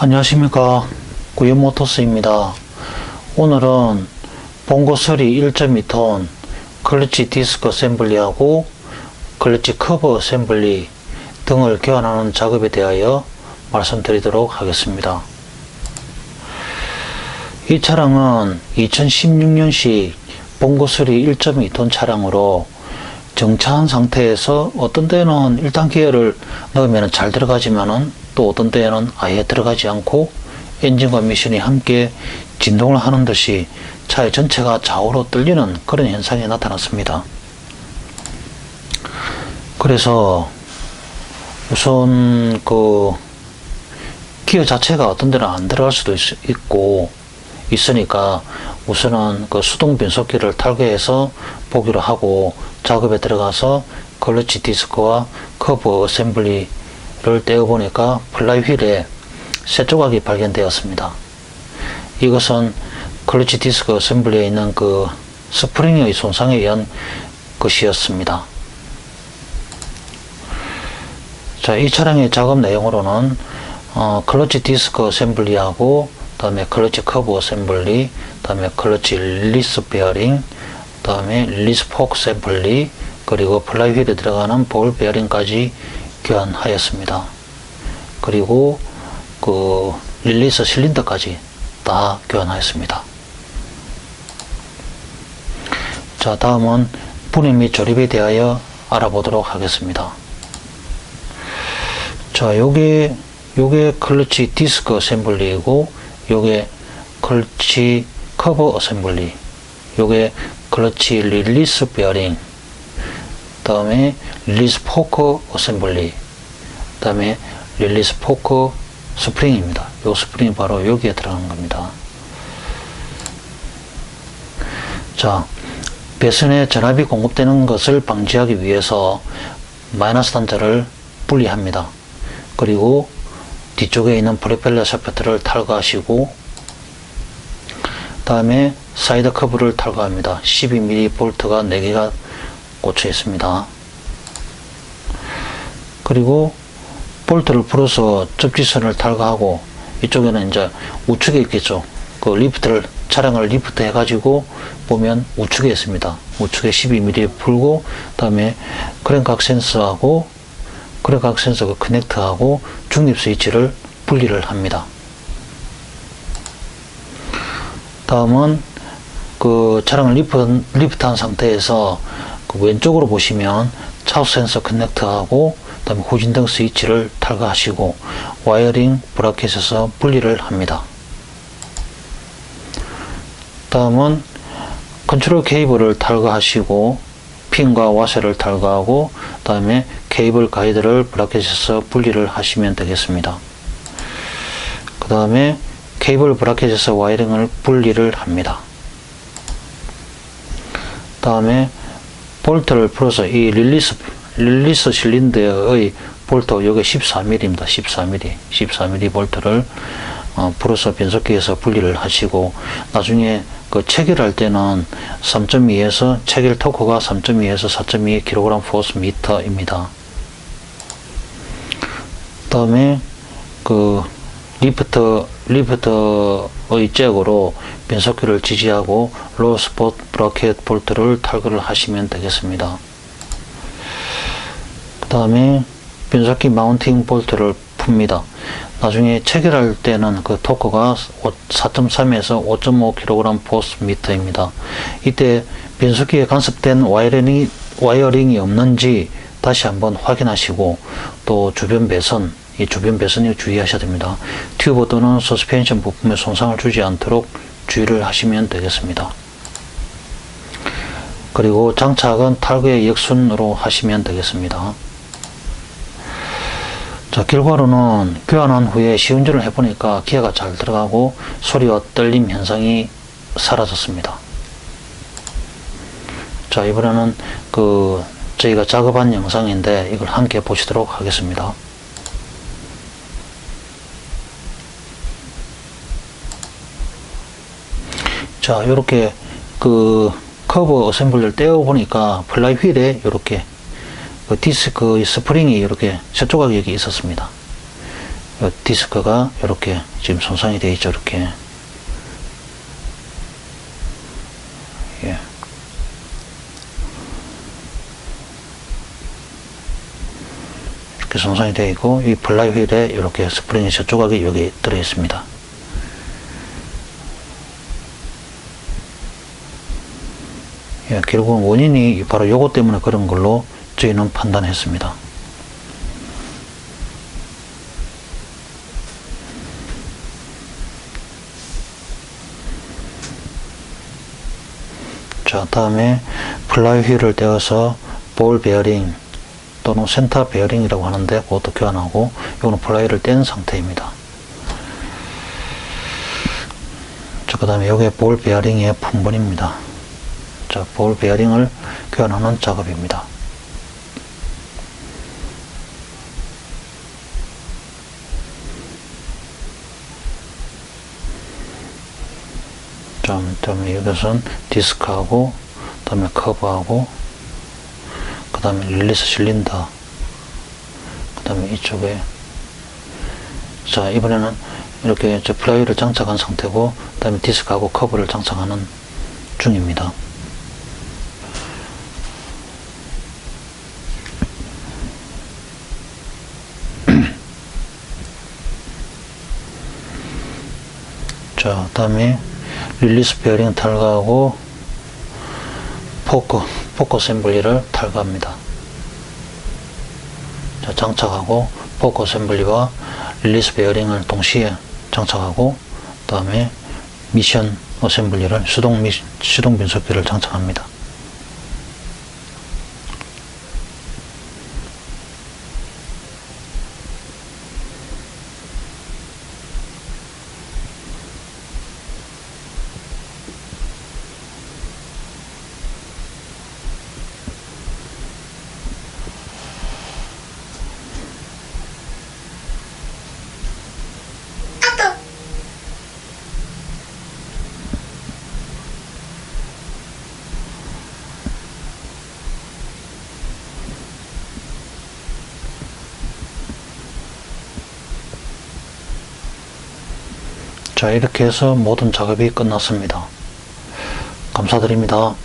안녕하십니까. 구현모터스입니다. 오늘은 봉고 소리 1.2톤 클러치 디스크 어셈블리하고 클러치 커버 어셈블리 등을 교환하는 작업에 대하여 말씀드리도록 하겠습니다. 이 차량은 2016년식 봉고 소리 1.2톤 차량으로 정차한 상태에서 어떤 데는 1단 기어를 넣으면 잘 들어가지만은 또 어떤 데는 아예 들어가지 않고 엔진과 미션이 함께 진동을 하는 듯이 차의 전체가 좌우로 떨리는 그런 현상이 나타났습니다. 그래서 우선 그 기어 자체가 어떤 데는 안 들어갈 수도 있, 있고 있으니까 우선은 그 수동 변속기를 탈거해서 보기로 하고 작업에 들어가서 클러치 디스크와 커브 어셈블리 를 떼어보니까 플라이 휠에 새 조각이 발견되었습니다. 이것은 클러치 디스크 어셈블리에 있는 그 스프링의 손상에 의한 것이었습니다. 자, 이 차량의 작업 내용으로는 어, 클러치 디스크 어셈블리하고 다음에 클러치 커브 어셈블리, 다음에 클러치 릴리스 베어링, 다음에 릴리스 포크 어셈블리, 그리고 플라이 휠에 들어가는 볼 베어링까지 교환하였습니다. 그리고 그 릴리스 실린더까지 다 교환하였습니다. 자, 다음은 분해 및 조립에 대하여 알아보도록 하겠습니다. 자, 요게 요게 클러치 디스크 어셈블리이고 요게 클러치 커버 어셈블리 요게 클러치 릴리스 베어링 다음에 릴리스 포크 어셈블리 다음에 릴리스 포크 스프링입니다. 요 스프링이 바로 여기에 들어가는 겁니다. 자, 배선에 전압이 공급되는 것을 방지하기 위해서 마이너스 단자를 분리합니다. 그리고 뒤쪽에 있는 프로펠러 샤프트를 탈거하시고 다음에 사이드 커브를 탈거합니다. 12mm 볼트가 4개가 꽂혀 있습니다. 그리고 볼트를 풀어서 접지선을 탈거하고 이쪽에는 이제 우측에 있겠죠. 그 리프트를 차량을 리프트 해가지고 보면 우측에 있습니다. 우측에 12mm 풀고 다음에 크랭각 센서하고 크랭각 센서 그 커넥터하고 중립 스위치를 분리를 합니다. 다음은 그 차량을 리프트, 리프트한 상태에서 그 왼쪽으로 보시면 차우 센서 커넥터하고 그다음에 후진등 스위치를 탈거하시고 와이어링 브라켓에서 분리를 합니다. 다음은 컨트롤 케이블을 탈거하시고 핀과 와셔를 탈거하고 다음에 케이블 가이드를 브라켓에서 분리를 하시면 되겠습니다. 그 다음에 케이블 브라켓에서 와이링을 분리를 합니다. 다음에 볼트를 풀어서 이 릴리스 릴리스 실린더의 볼트 요게 14mm입니다. 14mm 14mm 볼트를 어, 풀어서 변속기에서 분리를 하시고 나중에 그 체결할 때는 3.2에서 체결 토크가 3.2에서 4.2 kg 포스 미터입니다. 다음에 그 리프트 리프트의 잭으로 변속기를 지지하고 로우 스포트 브라켓 볼트를 탈거를 하시면 되겠습니다. 그 다음에 변속기 마운팅 볼트를 풉니다. 나중에 체결할 때는 그 토크가 4.3에서 5.5kg 포스 미터입니다. 이때 변속기에 간섭된 와이어링이, 와이어링이 없는지 다시 한번 확인하시고 또 주변 배선 이 주변 배선에 주의하셔야 됩니다. 튜브 또는 서스펜션 부품에 손상을 주지 않도록 주의를 하시면 되겠습니다. 그리고 장착은 탈거의 역순으로 하시면 되겠습니다. 자, 결과로는 교환한 후에 시운전을 해보니까 기어가 잘 들어가고 소리와 떨림 현상이 사라졌습니다. 자, 이번에는 그 저희가 작업한 영상인데 이걸 함께 보시도록 하겠습니다. 자, 이렇게 그 커브 어셈블리를 떼어 보니까 플라이 휠에 이렇게 그 디스크 스프링이 이렇게 세 조각이 여기 있었습니다. 요 디스크가 이렇게 지금 손상이 되어 있죠. 이렇게. 예. 이렇게 손상이 되어 있고 이 플라이 휠에 이렇게 스프링이 조각이 여기 들어 있습니다. 예, 결국은 원인이 바로 요거 때문에 그런 걸로 저희는 판단했습니다. 자, 다음에 플라이 휠을 떼어서 볼 베어링 또는 센터 베어링이라고 하는데 그것도 교환하고 이거는 플라이를 뗀 상태입니다. 자, 그 다음에 이게 볼 베어링의 품번입니다. 자, 볼 베어링을 교환하는 작업입니다. 자, 그다음에 이것은 디스크하고, 그다음에 커브하고, 그다음에 릴리스 실린더, 그다음에 이쪽에 자 이번에는 이렇게 저 플라이를 장착한 상태고, 그다음에 디스크하고 커브를 장착하는 중입니다. 자, 다음에 릴리스 베어링 탈거하고 포커, 포커 어셈블리를 탈거합니다. 자, 장착하고 포커 어셈블리와 릴리스 베어링을 동시에 장착하고 다음에 미션 어셈블리를 수동 미, 수동 변속기를 장착합니다. 자, 이렇게 해서 모든 작업이 끝났습니다. 감사드립니다.